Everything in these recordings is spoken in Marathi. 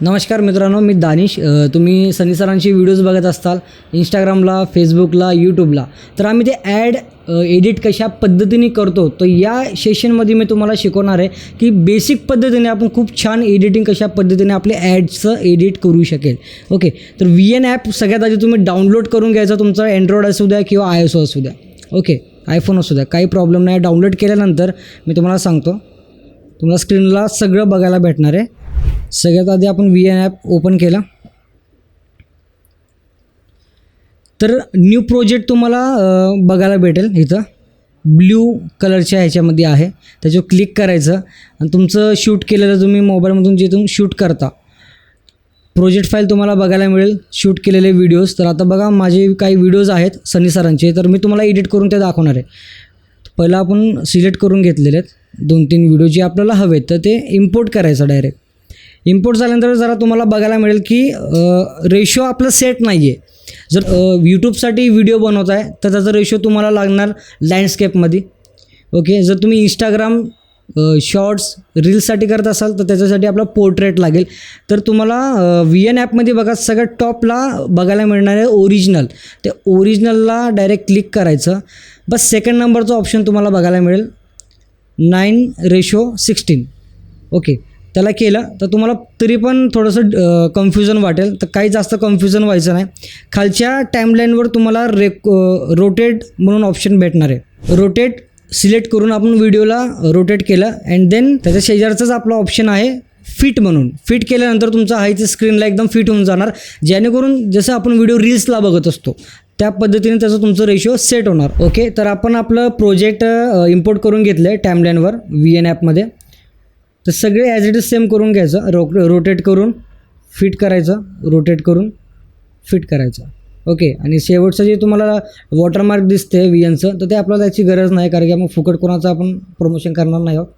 नमस्कार मित्रांनो मी दानिश. तुम्ही सनी सरांची व्हिडिओज बघत असताल इंस्टाग्रामला फेसबुकला यूट्यूबला तर आम्ही ते ॲड एडिट कशा पद्धतीने करतो तर या सेशनमध्ये मी तुम्हाला शिकवणार आहे की बेसिक पद्धतीने आपण खूप छान एडिटिंग कशा पद्धतीने आपले ॲड्सचं एडिट करू शकेल. ओके तर व्ही एन ॲप सगळ्यात आधी तुम्ही डाउनलोड करून घ्यायचा तुमचा अँड्रॉइड असू द्या किंवा आय एस ओ असू द्या. ओके आयफोन असू द्या. काही प्रॉब्लेम नाही. डाउनलोड केल्यानंतर मी तुम्हाला सांगतो. तुम्हाला स्क्रीनला सगळं बघायला भेटणार आहे. सगळ्यात आधी आपण व्ही एन ॲप ओपन केला. तर न्यू प्रोजेक्ट तुम्हाला बघायला भेटेल इथं. ब्ल्यू कलरच्या ह्याच्यामध्ये आहे. त्याच्यावर क्लिक करायचं. आणि तुमचं शूट केलेलं तुम्ही मोबाईलमधून जिथून शूट करता. प्रोजेक्ट फाईल तुम्हाला बघायला मिळेल. शूट केलेले व्हिडिओज तर आता बघा माझे काही व्हिडिओज आहेत सनी सरांचे. तर मी तुम्हाला एडिट करून ते दाखवणार आहे. पहिलं आपण सिलेक्ट करून घेतलेले आहेत. दोन तीन व्हिडिओ जे आपल्याला हवेत तर ते इम्पोर्ट करायचं डायरेक्ट इम्पोर्ट झाल्यानंतर जरा तुम्हाला बघायला मिळेल की रेशो आपलं सेट नाही आहे जर यूट्यूबसाठी व्हिडिओ बनवत आहे तर त्याचा रेशो तुम्हाला लागणार लँडस्केपमध्ये ओके जर तुम्ही इंस्टाग्राम शॉर्ट्स रील्ससाठी करत असाल तर त्याच्यासाठी आपला पोर्ट्रेट लागेल. तर तुम्हाला व्ही एन ॲपमध्ये बघा सगळ्यात टॉपला बघायला मिळणार आहे ओरिजिनल ते ओरिजिनलला डायरेक्ट क्लिक करायचं. बस सेकंड नंबरचं ऑप्शन तुम्हाला बघायला मिळेल. नाईन रेशो सिक्स्टीन ओके त्याला केलं तर तुम्हाला तरी पण थोडंसं कन्फ्युजन वाटेल. तर काही जास्त कन्फ्युजन व्हायचं नाही. खालच्या टाईमलाईनवर तुम्हाला रेक रोटेट म्हणून ऑप्शन भेटणार आहे. रोटेट सिलेक्ट करून आपण व्हिडिओला रोटेट केलं अँड देन त्याच्या शेजारचाच आपला ऑप्शन आहे फिट म्हणून. फिट केल्यानंतर तुमचा हायचं स्क्रीनला एकदम फिट होऊन जाणार. जेणेकरून जसं आपण व्हिडिओ रील्सला बघत असतो त्या पद्धतीने त्याचं तुमचं रेशो सेट होणार. ओके तर आपण आपलं प्रोजेक्ट इम्पोर्ट करून घेतलं आहे टाईमलाईनवर व्ही एन ॲपमध्ये तर सगळे ॲज इट इज सेम करून घ्यायचं. रो रोटेट करून फिट करायचं. रोटेट करून फिट करायचं. ओके आणि शेवटचं जे तुम्हाला वॉटरमार्क दिसते व्ही एनचं तर ते आपल्याला त्याची गरज नाही कारण की मग फुकट कोणाचं आपण प्रमोशन करणार नाही आहोत.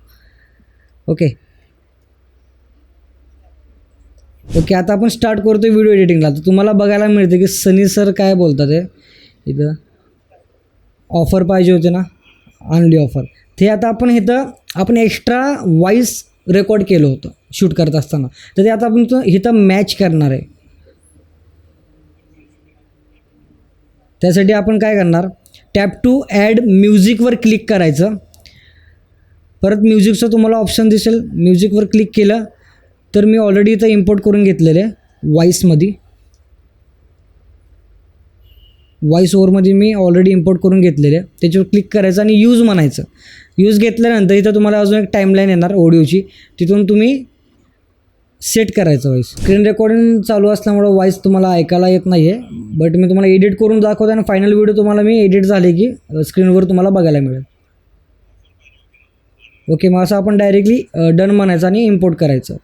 ओके ओके आता आपण स्टार्ट करतो व्हिडिओ एडिटिंगला तर तुम्हाला बघायला मिळते की सनी सर काय बोलतात हे. इथं ऑफर पाहिजे होते ना. आणली ऑफर ते आता आपण इथं आपण एक्स्ट्रा वॉईस रेकॉर्ड केलं होतं शूट करत असताना. तर ते आता आपण इथं मॅच करणार आहे. त्यासाठी आपण काय करणार? टॅप टू ॲड म्युझिकवर क्लिक करायचं. परत म्युझिकचं तुम्हाला ऑप्शन दिसेल. म्युझिकवर क्लिक केलं तर मी ऑलरेडी इथं इम्पोर्ट करून घेतलेलं आहे वॉईसमध्ये व्हॉईस ओवरमध्ये मी ऑलरेडी इम्पोर्ट करून घेतलेले आहे. त्याच्यावर क्लिक करायचं आणि यूज म्हणायचं. यूज घेतल्यानंतर इथं तुम्हाला अजून एक टाईमलाईन येणार ऑडिओची तिथून तुम्ही सेट करायचं व्हॉईस स्क्रीन रेकॉर्डिंग चालू असल्यामुळं व्हॉईस तुम्हाला ऐकायला येत नाही आहे बट मी तुम्हाला एडिट करून दाखवतो आणि फायनल व्हिडिओ तुम्हाला मी एडिट झाले की स्क्रीनवर तुम्हाला बघायला मिळेल. ओके मग असं आपण डायरेक्टली डन म्हणायचं आणि इम्पोर्ट करायचं.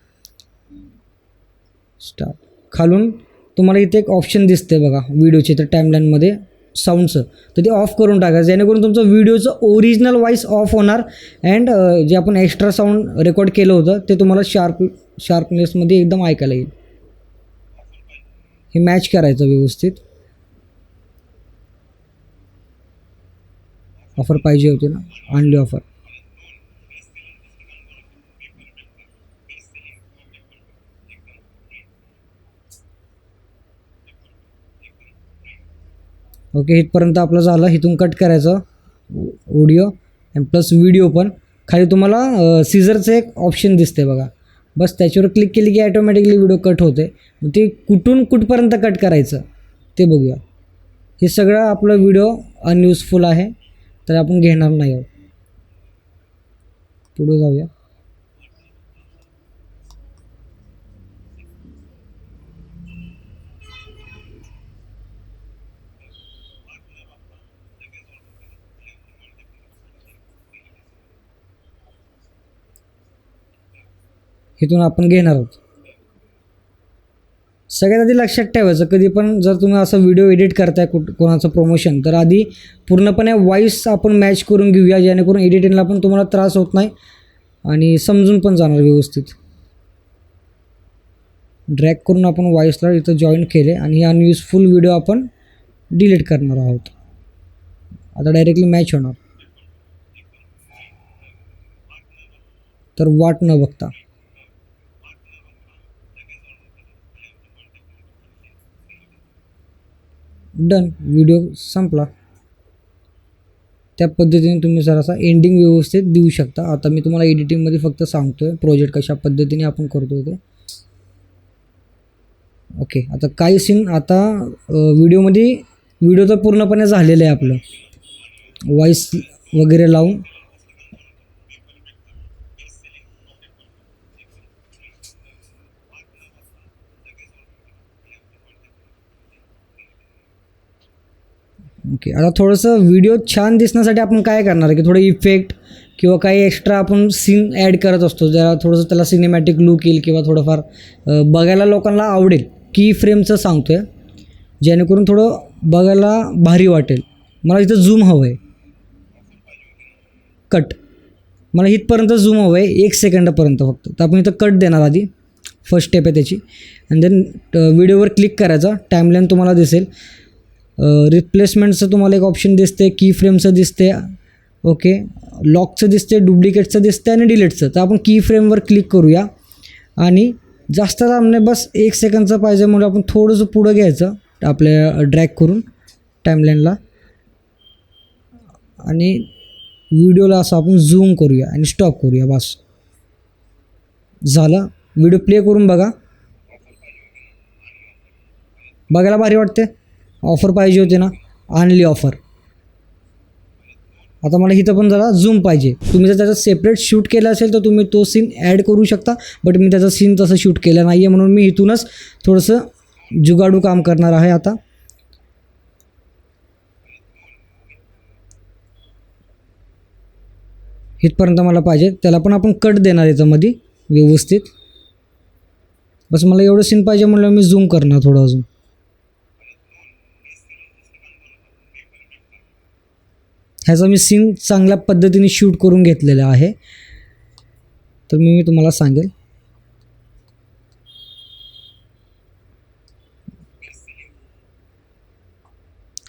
स्टार्ट खालून तुम्हाला इथे एक ऑप्शन दिसते बघा व्हिडिओचे तर टाईमलाईनमध्ये साऊंडचं तर ते ऑफ करून टाकायचं. जेणेकरून तुमचं व्हिडिओचं ओरिजिनल वॉईस ऑफ होणार अँड जे आपण एक्स्ट्रा साऊंड रेकॉर्ड केलं होतं ते तुम्हाला शार्प शार्पनेसमध्ये एकदम ऐकायला येईल. हे मॅच करायचं व्यवस्थित. ऑफर पाहिजे होती ना? आणली ऑफर ओके इथपर्यंत आपलं झालं. इथून कट करायचं. ऑडिओ आणि प्लस व्हिडिओ पण. खाली तुम्हाला सीझरचं एक ऑप्शन दिसते बघा. बस त्याच्यावर क्लिक केली की ॲटोमॅटिकली व्हिडिओ कट होते मग ते कुठून कुठपर्यंत कट करायचं ते बघूया. हे सगळं आपलं व्हिडिओ अनयुजफुल आहे. तर आपण घेणार नाही आहोत. पुढे जाऊया. इथून आपण घेणार आहोत. सगळ्यात आधी लक्षात ठेवायचं कधी पण जर तुम्ही असं व्हिडिओ एडिट करताय कुठ कोणाचं प्रमोशन तर आधी पूर्णपणे वॉईस आपण मॅच करून घेऊया जेणेकरून एडिटिंगला पण तुम्हाला त्रास होत नाही आणि समजून पण जाणार व्यवस्थित. ड्रॅग करून आपण वॉईसला इथं जॉईन केले आणि हे अनयुजफुल व्हिडिओ आपण डिलीट करणार आहोत. आता डायरेक्टली मॅच होणार. तर वाट न बघता. डन. व्हिडिओ संपला. त्या पद्धतीने तुम्ही जरासा एंडिंग व्यवस्थित देऊ शकता. आता मी तुम्हाला एडिटिंगमध्ये फक्त सांगतो आहे प्रोजेक्ट कशा पद्धतीने आपण करतो ते. ओके आता काही सीन आता व्हिडिओमध्ये व्हिडिओ तर पूर्णपणे झालेलं आहे आपलं. व्हॉईस वगैरे लावून. ओके आता थोडंसं व्हिडिओ छान दिसण्यासाठी आपण काय करणार आहे की थोडं इफेक्ट किंवा काही एक्स्ट्रा आपण सीन ॲड करत असतो. ज्याला थोडंसं त्याला सिनेमॅटिक लुक येईल किंवा थोडंफार बघायला लोकांना आवडेल. की फ्रेमचं सांगतो आहे जेणेकरून थोडं बघायला भारी वाटेल. मला इथं झूम हवं आहे कट मला इथपर्यंत झूम हवं आहे एक सेकंडपर्यंत फक्त. तर आपण इथं कट देणार आधी. फर्स्ट स्टेप आहे त्याची. आणि देन व्हिडिओवर क्लिक करायचा. टाईमलाईन तुम्हाला दिसेल. रिप्लेसमेंटचं तुम्हाला एक ऑप्शन दिसते की फ्रेमचं दिसते ओके लॉकचं दिसते डुप्लिकेटचं दिसते आणि डिलीटचं तर आपण की फ्रेमवर क्लिक करूया. आणि जास्त लांबणे बस एक सेकंदचं पाहिजे म्हणून आपण थोडंसं पुढं घ्यायचं आपल्या ड्रॅग करून टाईमलाईनला आणि व्हिडिओला असं आपण झूम करूया आणि स्टॉप करूया बस. झालं. व्हिडिओ प्ले करून बघा. बघायला भारी वाटते ऑफर पाहिजे होती ना? आणली ऑफर आता मला इथं पण जरा झूम पाहिजे. तुम्ही जर त्याचा सेपरेट शूट केला असेल तर तुम्ही तो सीन ॲड करू शकता. बट मी त्याचा सीन तसं शूट केलं नाही आहे म्हणून मी इथूनच थोडंसं जुगाडू काम करणार आहे आता. इथपर्यंत मला पाहिजे. त्याला पण आपण कट देणार याच्यामध्ये व्यवस्थित. बस मला एवढं सीन पाहिजे म्हणलं मी झूम करणार थोडं अजून. ह्याचा मी सीन चांगल्या पद्धतीने शूट करून घेतलेला आहे. तर मी मी तुम्हाला सांगेल.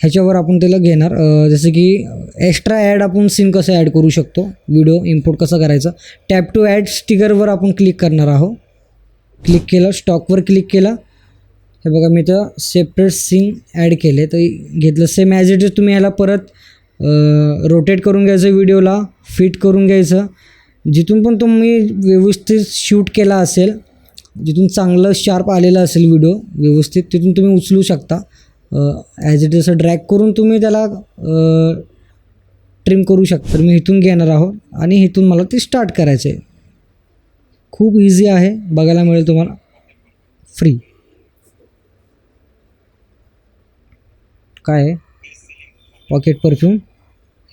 ह्याच्यावर आपण त्याला घेणार. जसं की एक्स्ट्रा ॲड आपण सीन कसं ॲड करू शकतो? व्हिडिओ इम्पोर्ट कसा करायचा? टॅप टू ॲड स्टिकरवर आपण क्लिक करणार आहोत. क्लिक केलं स्टॉकवर क्लिक केलं. हे बघा मी तर सेपरेट सीन ॲड केले. तर घेतलं सेम ॲज इट इज तुम्ही ह्याला परत रोटेट करून घ्यायचं व्हिडिओला फिट करून घ्यायचं. जिथून पण तुम्ही व्यवस्थित शूट केला असेल जिथून चांगलं शार्प आलेलं असेल व्हिडिओ व्यवस्थित तिथून तुम्ही उचलू शकता. ॲज इट इज असं ड्रॅग करून तुम्ही त्याला ट्रिम करू शकता. तर मी इथून घेणार आहोत आणि इथून मला ते स्टार्ट करायचं आहे खूप इझी आहे. बघायला मिळेल तुम्हाला. फ्री काय आहे? पॉकेट परफ्यूम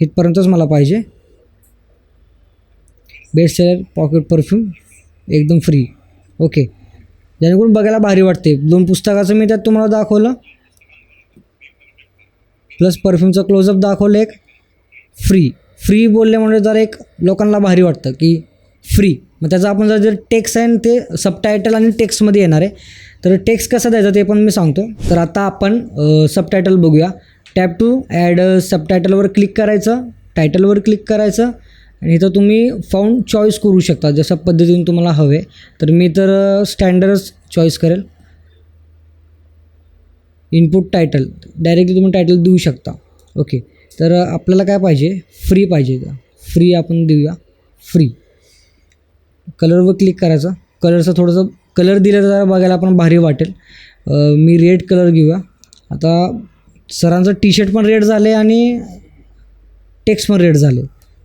इथपर्यंतच मला पाहिजे. बेस्ट सेलर पॉकेट परफ्यूम एकदम फ्री ओके जेणेकरून बघायला भारी वाटते. दोन पुस्तकाचं मी त्यात तुम्हाला दाखवलं. प्लस परफ्यूमचं क्लोजअप दाखवलं एक. फ्री फ्री बोलल्यामुळे जर एक लोकांना भारी वाटतं की फ्री मग त्याचं आपण जर जर टेक्स्ट आहे ते सबटायटल आणि टेक्स्टमध्ये येणार आहे. तर टेक्स्ट कसं द्यायचं ते पण मी सांगतो. तर आता आपण सबटायटल बघूया. टॅप टू ॲड सबटायटलवर क्लिक करायचं टायटलवर क्लिक करायचं आणि इथं तुम्ही फाउंड चॉईस करू शकता जशा पद्धतीने तुम्हाला हवे. तर मी तर स्टँडर्डच चॉईस करेल. इनपुट टायटल डायरेक्टली तुम्ही टायटल देऊ शकता. ओके तर आपल्याला काय पाहिजे? फ्री पाहिजे का फ्री आपण देऊया. फ्री कलरवर क्लिक करायचं. कलरचं थोडंसं कलर दिलं तर जरा बघायला आपण भारी वाटेल. मी रेड कलर घेऊया. आता सरांचं टी शर्ट पण रेड झाले आणि टेक्स्ट पण रेड झाले.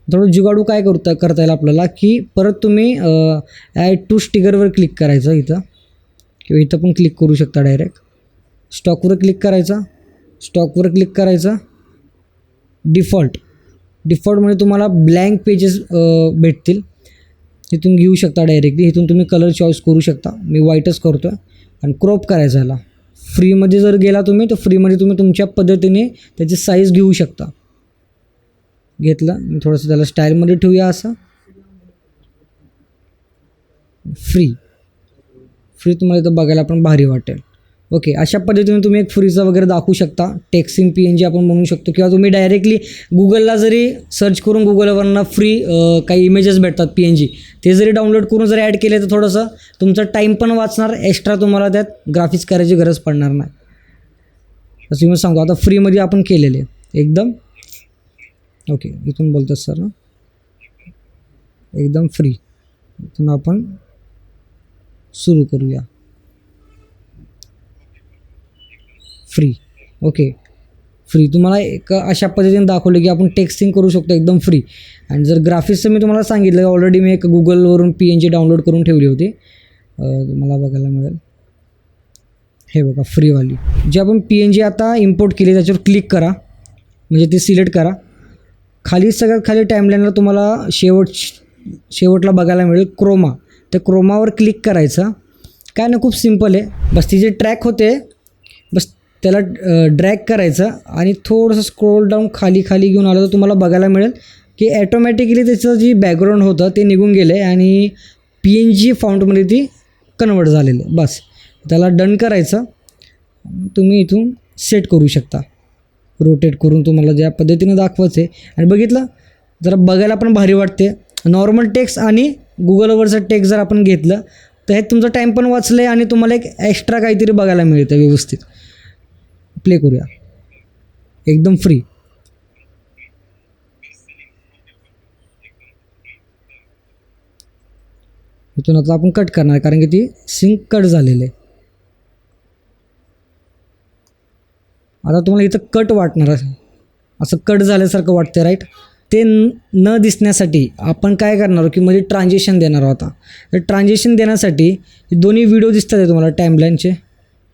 थोडं जुगाडू काय करता करता येईल आपल्याला की परत तुम्ही ॲड टू स्टिकरवर क्लिक करायचं इथं. किंवा इथं पण क्लिक करू शकता डायरेक्ट स्टॉकवर क्लिक करायचा. स्टॉकवर क्लिक करायचा. डिफॉल्ट डिफॉल्ट म्हणजे तुम्हाला ब्लँक पेजेस भेटतील. इथून घेऊ शकता डायरेक्टली इथून तुम्ही कलर चॉईस करू शकता. मी व्हाईटच करतो आहे आणि क्रॉप करायचा ह्याला. फ्रीमध्ये जर गेला तुम्ही तर फ्रीमध्ये तुम्ही तुमच्या पद्धतीने त्याची साईज घेऊ शकता. घेतला. मी थोडंसं त्याला स्टाईलमध्ये ठेवूया असं. फ्री फ्री तुम्हाला इथं बघायला पण भारी वाटेल. ओके अशा पद्धतीने तुम्ही एक फ्रीचं वगैरे दाखवू शकता. टेक्सिंग पी एन जी आपण म्हणू शकतो. किंवा तुम्ही डायरेक्टली गुगलला जरी सर्च करून गुगलवरनं फ्री काही इमेजेस भेटतात पी एन जी ते जरी डाउनलोड करून जरी ॲड केले तर थोडंसं तुमचा टाईम पण वाचणार एक्स्ट्रा तुम्हाला त्यात ग्राफिक्स करायची गरज पडणार नाही. असं मी सांगतो आता फ्रीमध्ये आपण केलेले. एकदम ओके इथून बोलतात सर ना एकदम फ्री इथून आपण सुरू करूया. फ्री ओके फ्री तुम्हाला एक अशा पद्धतीने दाखवलं की आपण टेक्स्टिंग करू शकतो एकदम फ्री आणि जर ग्राफिक्सचं मी तुम्हाला सांगितलं ऑलरेडी मी एक गुगलवरून पी एन जी डाउनलोड करून ठेवली होती. तुम्हाला बघायला मिळेल. हे बघा फ्रीवाली जे आपण पी एन जी आता इम्पोर्ट केली त्याच्यावर क्लिक करा. म्हणजे ते सिलेक्ट करा. खाली सगळ्यात खाली टाईमलाईनला तुम्हाला शेवट शेवटला बघायला मिळेल क्रोमा त्या क्रोमावर क्लिक करायचं. काय ना खूप सिंपल आहे. बस ती जे ट्रॅक होते. त्याला ड्रॅग करायचं आणि थोडंसं स्क्रोल डाऊन खाली खाली घेऊन आलं तर तुम्हाला बघायला मिळेल की ॲटोमॅटिकली त्याचं जी बॅकग्राऊंड होतं ते निघून गेलं आहे आणि पी एन जी फाउंटमध्ये ती कन्वर्ट झालेलं. बस. त्याला डन करायचं. तुम्ही इथून सेट करू शकता. रोटेट करून तुम्हाला ज्या पद्धतीनं दाखवायचं आहे आणि बघितलं? जरा बघायला पण भारी वाटते नॉर्मल टेक्स्ट आणि गुगलवरचं टेक्स्ट जर आपण घेतलं तर हे तुमचा टाईम पण वाचलं आहे आणि तुम्हाला एक एक्स्ट्रा काहीतरी बघायला मिळतं व्यवस्थित. प्ले करूया. एकदम फ्री इथून आता आपण कट करणार कारण की ती सिंक कट झालेली आहे. आता तुम्हाला इथं कट वाटणार आहे. असं कट झाल्यासारखं वाटतं राईट ते न दिसण्यासाठी आपण काय करणार आहोत की मध्ये ट्रान्झेक्शन देणार आहोत आता. तर ट्रान्झेक्शन देण्यासाठी दोन्ही व्हिडिओ दिसतात आहे तुम्हाला टाईमलाईनचे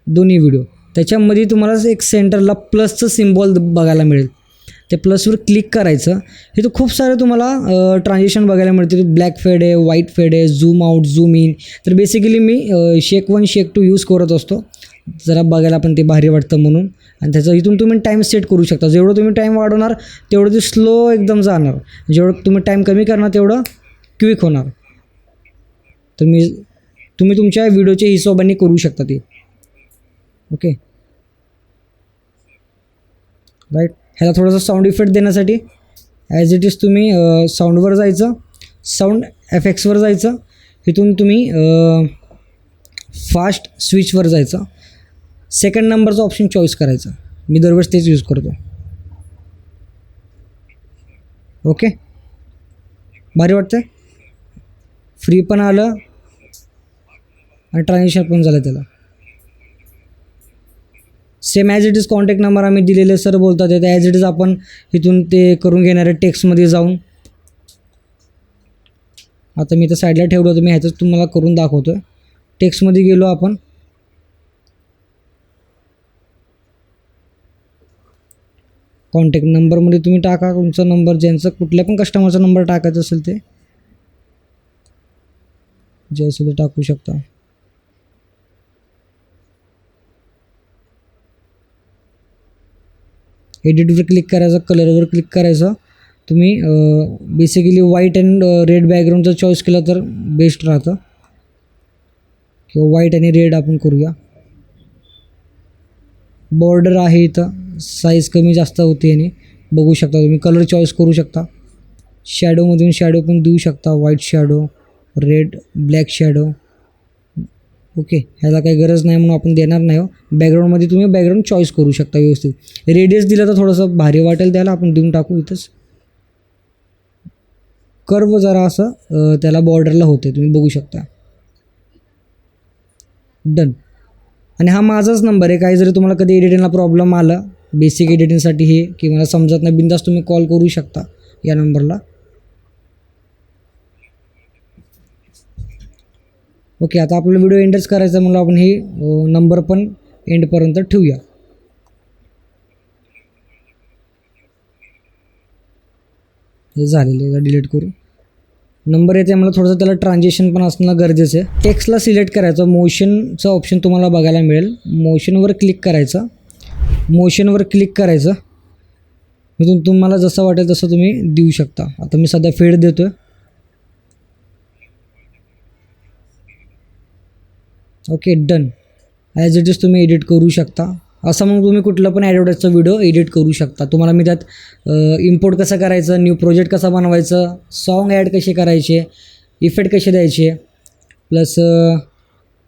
दोन्ही व्हिडिओ त्याच्यामध्ये तुम्हाला एक सेंटरला प्लसचं सिम्बॉल बघायला मिळेल. ते प्लसवर क्लिक करायचं. हे तर खूप सारे तुम्हाला ट्रान्झेक्शन बघायला मिळते. ब्लॅक फेड आहे व्हाईट फेड आहे झूम आउट झूम इन तर बेसिकली मी shake one shake two use करत असतो. जरा बघायला पण ते भारी वाटतं म्हणून. आणि त्याचं इथून तुम्ही टाईम सेट करू शकता. जेवढं तुम्ही टाईम वाढवणार तेवढं ते स्लो एकदम जाणार. जेवढं तुम्ही टाईम कमी करणार तेवढं क्विक होणार. तर मी तुम्ही तुमच्या व्हिडिओच्या हिशोबाने करू शकता ते. ओके. राईट ह्याला थोडंसं साऊंड इफेक्ट देण्यासाठी ॲज इट इज तुम्ही साऊंडवर जायचं साऊंड एफ एक्सवर जायचं इथून तुम्ही फास्ट स्विचवर जायचं. सेकंड नंबरचा ऑप्शन चॉईस करायचा. मी दरवेळेस तेच यूज करतो. ओके? भारी वाटतं फ्री पण आलं आणि ट्रान्झॅक्शन पण झालं त्याला. Same as it is contact number आम्ही दिलेले सर बोलतात. ते ॲज इट इज आपण इथून ते करून घेणार आहे टेक्स्टमध्ये जाऊन. आता मी तर साईडला ठेवलं होतं मी ह्याचंच तुम्हाला करून दाखवतो आहे टेक्स्टमध्ये गेलो आपण. कॉन्टॅक्ट नंबरमध्ये तुम्ही टाका तुमचा नंबर ज्यांचा कुठल्या पण कस्टमरचा नंबर टाकायचा असेल ते. जे असेल ते टाकू शकता. एडिटवर क्लिक करायचं कलरवर क्लिक करायचं. तुम्ही बेसिकली व्हाईट अँड रेड बॅकग्राऊंडचं चॉईस केलं तर बेस्ट राहतं. किंवा व्हाईट आणि रेड आपण करूया. बॉर्डर आहे इथं. साईज कमी जास्त होते आणि बघू शकता तुम्ही कलर चॉईस करू शकता. शॅडोमधून शॅडो पण देऊ शकता. White shadow red black shadow okay ह्याला काही गरज नाही म्हणून आपण देणार नाही हो. बॅकग्राऊंडमध्ये तुम्ही बॅकग्राऊंड चॉईस करू शकता व्यवस्थित. रेडियस दिलं तर थोडंसं भारी वाटेल त्याला. आपण देऊन टाकू इथंच. कर्व जरा असं त्याला बॉर्डरला होते तुम्ही बघू शकता. डन आणि हा माझाच नंबर आहे. काही जरी तुम्हाला कधी एडिटिंगला प्रॉब्लेम आला बेसिक एडिटिंगसाठी हे की मला समजत नाही बिंदास तुम्ही कॉल करू शकता या नंबरला ओके आता आपला व्हिडिओ एंडच करायचा म्हणून आपण हे नंबर पण एंडपर्यंत ठेवूया. हे झालेलं आहे डिलीट करू. नंबर येते मला थोडंसं त्याला ट्रान्झेक्शन पण असणं गरजेचं आहे. टेक्स्टला सिलेक्ट करायचं मोशनचं ऑप्शन तुम्हाला बघायला मिळेल. मोशनवर क्लिक करायचं. मोशनवर क्लिक करायचं. इथून तुम्हाला जसं वाटेल तसं तुम्ही देऊ शकता. आता मी सध्या फेड देतो आहे okay done. As it is तुम्ही एडिट करू शकता. असं मग तुम्ही कुठलं पण ॲडव्हर्टाईजचा व्हिडिओ एडिट करू शकता. तुम्हाला मी त्यात इम्पोर्ट कसं करायचं न्यू प्रोजेक्ट कसा बनवायचं सॉन्ग ॲड कसे करायचे इफेक्ट कसे द्यायचे प्लस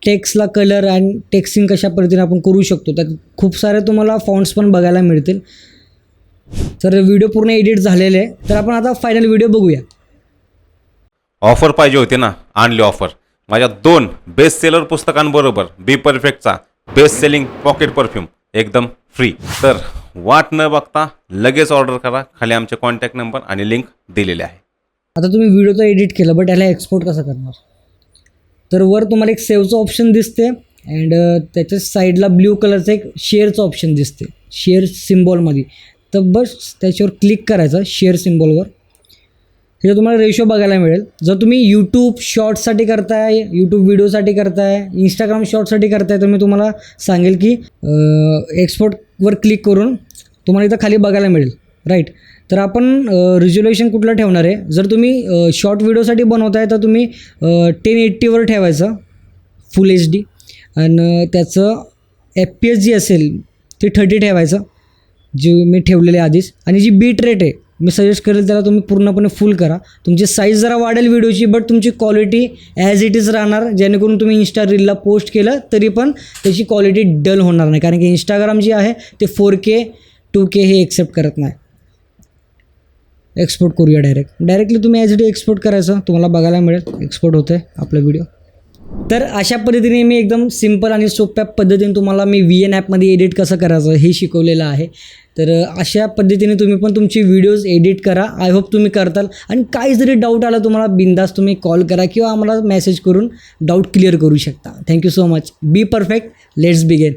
टेक्स्टला कलर अँड टेक्सिंग कशा पद्धतीने आपण करू शकतो. त्यात खूप सारे तुम्हाला फॉन्ट्स पण बघायला मिळतील. तर व्हिडिओ पूर्ण एडिट झालेले आहे. तर आपण आता फायनल व्हिडिओ बघूया. ऑफर पाहिजे होती ना? आणली ऑफर माझ्या दोन बेस्ट सेलर पुस्तकांबरोबर बी परफेक्टचा बेस्ट सेलिंग पॉकेट परफ्यूम एकदम फ्री तर वाट न बघता लगेच ऑर्डर करा. खाली आमचे कॉन्टॅक्ट नंबर आणि लिंक दिलेले आहे. आता तुम्ही व्हिडिओ तर एडिट केलं बट याला एक्सपोर्ट कसं करणार? तर वर तुम्हाला एक सेवचं ऑप्शन दिसते अँड त्याच्या साईडला ब्ल्यू कलरचं एक शेअरचं ऑप्शन दिसते शेअर सिम्बॉलमध्ये तर बस त्याच्यावर क्लिक करायचं शेअर सिम्बॉलवर हे तुम्हाला रेशो बघायला मिळेल. जर तुम्ही यूट्यूब शॉर्ट्ससाठी करताय यूट्यूब व्हिडिओसाठी करताय इंस्टाग्राम शॉर्ट्ससाठी करताय तर मी तुम्हाला सांगेल की एक्सपोर्टवर क्लिक करून तुम्हाला इथं खाली बघायला मिळेल. राईट तर आपण रिझोल्युशन कुठलं ठेवणार आहे? जर तुम्ही शॉर्ट व्हिडिओसाठी बनवताय तर तुम्ही टेन एट्टीवर ठेवायचं. फुल एच डी आणि त्याचं एफ पी एस जी असेल ते थर्टी ठेवायचं जे मी ठेवलेले आहे आधीच. आणि जी बीट रेट आहे मी सजेस्ट करेल त्याला तुम्ही पूर्णपणे फुल करा. तुमची साईज जरा वाढेल व्हिडिओची बट तुमची क्वालिटी ॲज इट इज राहणार. जेणेकरून तुम्ही इन्स्टा रीलला पोस्ट केलं तरी पण त्याची क्वालिटी डल होणार नाही. कारण की इंस्टाग्राम जी आहे ते फोर के टू के हे एक्सेप्ट करत नाही. एक्सपोर्ट करूया डायरेक्ट डायरेक्टली तुम्ही ॲज इट एक्सपोर्ट करायचं तुम्हाला बघायला मिळेल. एक्सपोर्ट होतं आहे आपला व्हिडिओ तर अशा पद्धतीने मी एकदम सिंपल आणि सोप्या पद्धतीने तुम्हाला मी व्ही एन ॲपमध्ये एडिट कसं करायचं हे शिकवलेलं आहे. तर अशा पद्धतीने तुम्ही पण तुमची व्हिडिओज एडिट करा. आय होप तुम्ही करताल. आणि काही जरी डाऊट आला तुम्हाला बिंदास तुम्ही कॉल करा किंवा आम्हाला मेसेज करून डाऊट क्लिअर करू शकता. Thank you so much Be Perfect let's begin